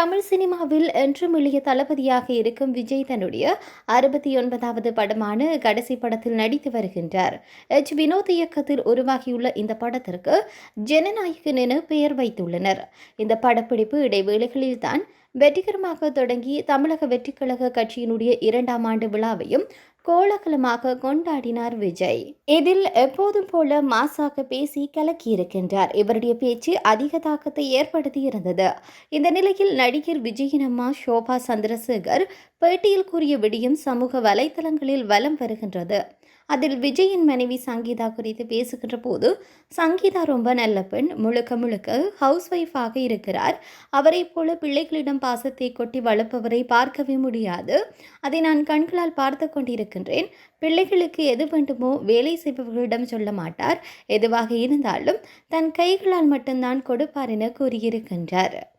தமிழ் சினிமாவில் என்றும் எளிய தளபதியாக இருக்கும் விஜய் தன்னுடைய அறுபத்தி ஒன்பதாவது படமான கடைசி படத்தில் நடித்து வருகின்றார். எச். வினோத் இயக்கத்தில் உருவாகியுள்ள இந்த படத்திற்கு ஜனநாயகன் என பெயர் வைத்துள்ளனர். இந்த படப்பிடிப்பு இடைவேளைகளில்தான் வெற்றிகரமாக தொடங்கி தமிழக வெற்றிக்கழக கட்சியினுடைய இரண்டாம் ஆண்டு விழாவையும் கோலாகலமாக கொண்டாடினார் விஜய். இதில் எப்போதும் போல மாசாக பேசி கலக்கியிருக்கின்றார். இவருடைய பேச்சு அதிக தாக்கத்தை ஏற்படுத்தி இருந்தது இந்த நிலையில் நடிகர் விஜயின் அம்மா ஷோபா சந்திரசேகர் பேட்டியில் கூறிய விடியும் சமூக வலைதளங்களில் வலம் வருகின்றது. அதில் விஜயின் மனைவி சங்கீதா குறித்து பேசுகின்ற போது சங்கீதா ரொம்ப நல்ல பெண். முழுக்க முழுக்க ஹவுஸ் ஒய்ஃபாக இருக்கிறார். அவரைப் போல பிள்ளைகளிடம் பாசத்தை கொட்டி வளர்ப்பவரை பார்க்கவே முடியாது. அதை நான் கண்களால் பார்த்து கொண்டிருக்கின்றேன். பிள்ளைகளுக்கு எது வேண்டுமோ வேலை செய்பவர்களிடம் சொல்ல மாட்டார். எதுவாக இருந்தாலும் தன் கைகளால் மட்டும்தான் கொடுப்பார் என கூறியிருக்கின்றார்.